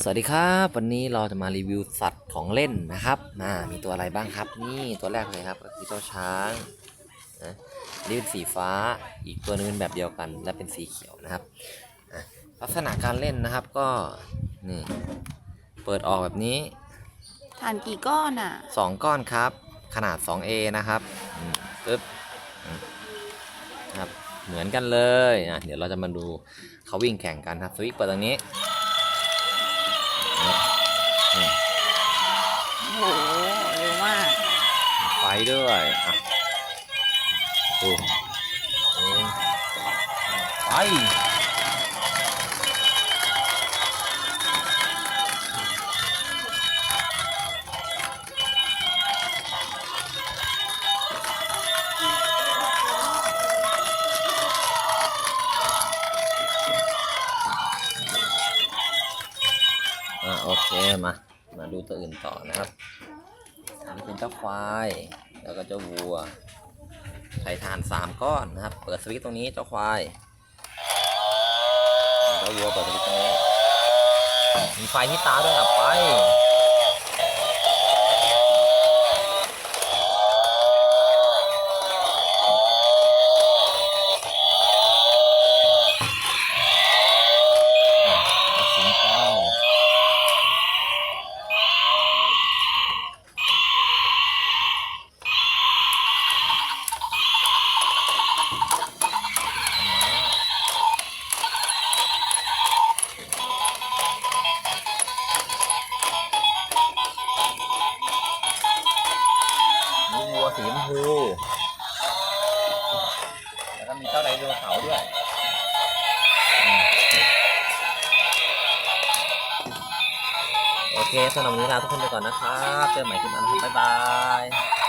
สวัสดีครับวันนี้เราจะมารีวิวสัตว์ของเล่นนะครับอ่ามีตัวอะไรบ้างครับ นี่ตัวแรกเลยครับก็คือเจ้าช้างนะนี่เป็นสีฟ้าอีกตัวหนึงเป็นแบบเดียวกัน และเป็นสีเขียวนะครับอะลักษณะการเล่นนะครับก็นี่เปิดออกแบบนี้ทานกี่ก้อนอะ2ก้อนครับ ขนาด 2A นะครับอืมปึ๊บอืมครับเหมือนกันเลยอะเดี๋ยวเราจะมาดูเขาวิ่งแข่งกันครับสวิตช์เปิดตรงนี้นี่ ไฟด้วยอะดูไปอะโอเคมา มาดูตัวอื่นต่อนะครับ อันนี้เป็นเจ้าควาย แล้วก็เจ้าวัวไถ่ทานสามก้อนนะครับ เปิดสวิตช์ตรงนี้เจ้าควายเจ้าวัวเปิดสวิตช์ตรงนี้ มีไฟที่ตาด้วยอะไป สีชมพูแล้วก็มีเจ้าไดโนเสาร์ด้วยโอเคสำหรับวันนี้ลาทุกคนไปก่อนนะครับ เจอกันใหม่คลิปหน้าครับบ๊ายบาย